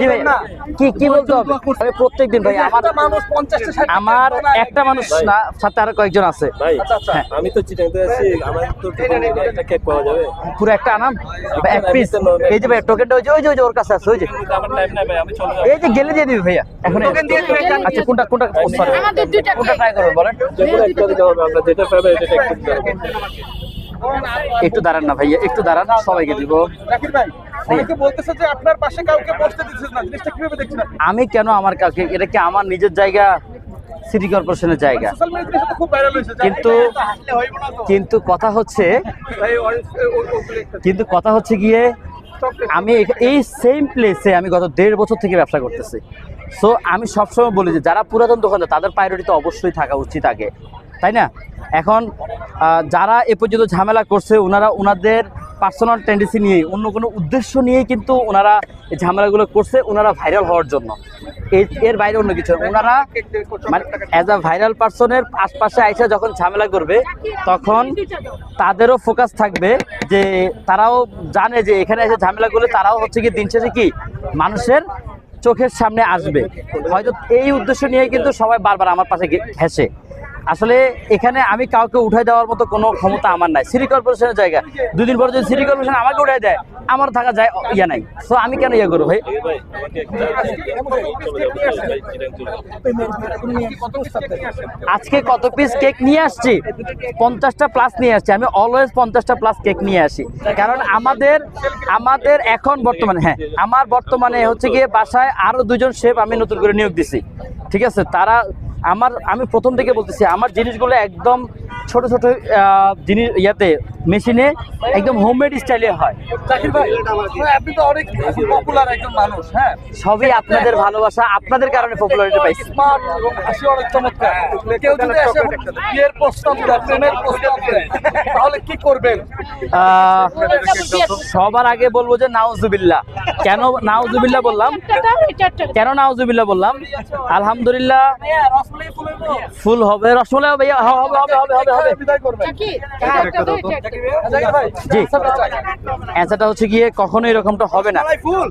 জি ভাই? কি কি বলতে হবে? আমি প্রত্যেকদিন ভাই আমার একটা মানুষ পঞ্চাশটা ষাটটা আমার একটা মানুষ না সাথে আরও কয়েকজন আছে। ভাই আচ্ছা, আচ্ছা। হ্যাঁ। আমি তো চিটাংতে আছি আমার তো একটা কেক পাওয়া যাবে। পুরো একটা আনাম এক পিস এই যে ভাই টোকেনটা ওই যে ওই যে ওর কাছে আছে ওই যে। আমার টাইম নাই ভাই আমি চলে যাব। এই যে গেলে দিয়ে দিবি ভাইয়া এখন দিয়ে দিবে, আচ্ছা কোনটা কোনটা? আমাদের দুইটা কোনটা ট্রাই করবেন বলেন। যেগুলো একটা দিতে হবে আমরা যেটা পাবে এটা একটু দিতে হবে। একটু দাঁড়ান না ভাইয়া একটু দাঁড়ান সবাইকে দিব। ভাই অনেকে বলতেছে যে আপনার পাশে কাউকে বসতে দিচ্ছেন না জিনিসটা কীভাবে দেখছেন আমি কেন আমার কাউকে এটা কি আমার নিজের জায়গা? সিটি কর্পোরেশনের জায়গা। কিন্তু কিন্তু কথা হচ্ছে কিন্তু কথা হচ্ছে গিয়ে আমি এই সেম প্লেসে আমি গত দেড় বছর থেকে ব্যবসা করতেছি। সো আমি সবসময় বলি যে যারা পুরাতন দোকানদার তাদের প্রায়োরিটি তো অবশ্যই থাকা উচিত আগে। তাই না? এখন যারা এ পর্যন্ত ঝামেলা করছে ওনারা ওনাদের পার্সোনাল টেন্ডেন্সি নিয়ে অন্য কোনো উদ্দেশ্য নিয়েই কিন্তু ওনারা ঝামেলাগুলো করছে, ওনারা ভাইরাল হওয়ার জন্য। এর বাইরে অন্য কিছু ওনারা মানে অ্যাজ আ ভাইরাল পার্সনের আশপাশে আইসা যখন ঝামেলা করবে, তখন তাদেরও ফোকাস থাকবে যে তারাও জানে যে এখানে এসে ঝামেলা করলে তারাও হচ্ছে কি দিন শেষে কি মানুষের চোখের সামনে আসবে। হয়তো এই উদ্দেশ্য নিয়ে কিন্তু সবাই বারবার আমার পাশে ঘেসে আসলে এখানে আমি কাউকে উঠাই দেওয়ার মতো কোনো ক্ষমতা আমার নাই। সিটি কর্পোরেশনের জায়গা। দুদিন পর যদি সিটি কর্পোরেশন আমাকে উঠাই দেয়, আমার থাকা যায়, ইয়া নাই। সো আমি কেন ইয়ে করব ভাই? আজকে কত পিস কেক নিয়ে আসছি? পঞ্চাশটা প্লাস নিয়ে আসছি। আমি অলওয়েজ পঞ্চাশটা প্লাস কেক নিয়ে আসি। কারণ আমাদের আমাদের এখন বর্তমানে হ্যাঁ আমার বর্তমানে হচ্ছে গিয়ে বাসায় আরও দুজন শেফ আমি নতুন করে নিয়োগ দিছি। ঠিক আছে? তারা আমার আমি প্রথম থেকে বলতেছি আমার জিনিসগুলো একদম ছোট ছোট জিনিস ইয়াতে মেশিনে একদম হোমমেড স্টাইলে হয়। জাকির ভাই আপনি তো অনেক পপুলার একজন মানুষ হ্যাঁ। সবই আপনাদের ভালোবাসা আপনাদের কারণে পপুলারিটি পাইছি। স্মার্ট এবং হাসি অনেক চমৎকার। কেউ যদি এসে বিয়ের প্রস্তাব দেয় প্রেমের প্রস্তাব দেয় তাহলে কি করবেন? সবার আগে বলব যে নাউজুবিল্লাহ কেন নাউজুবিল্লাহ বললাম? কেন নাউজুবিল্লাহ বললাম? আলহামদুলিল্লাহ ফুল হবে রসমালাই হবে হবে হবে হবে হবে হবে। জি। অ্যান্সারটা হচ্ছে গিয়ে কখনো এরকমটা হবে না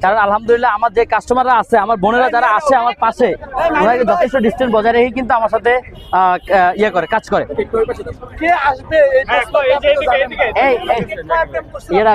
কারণ আলহামদুলিল্লাহ আমার যে কাস্টমাররা আছে আমার বোনেরা যারা আসে আমার পাশে ওরা যথেষ্ট ডিস্টেন্স বজায় রেখে কিন্তু আমার সাথে ইয়ে করে কাজ করে এই এরা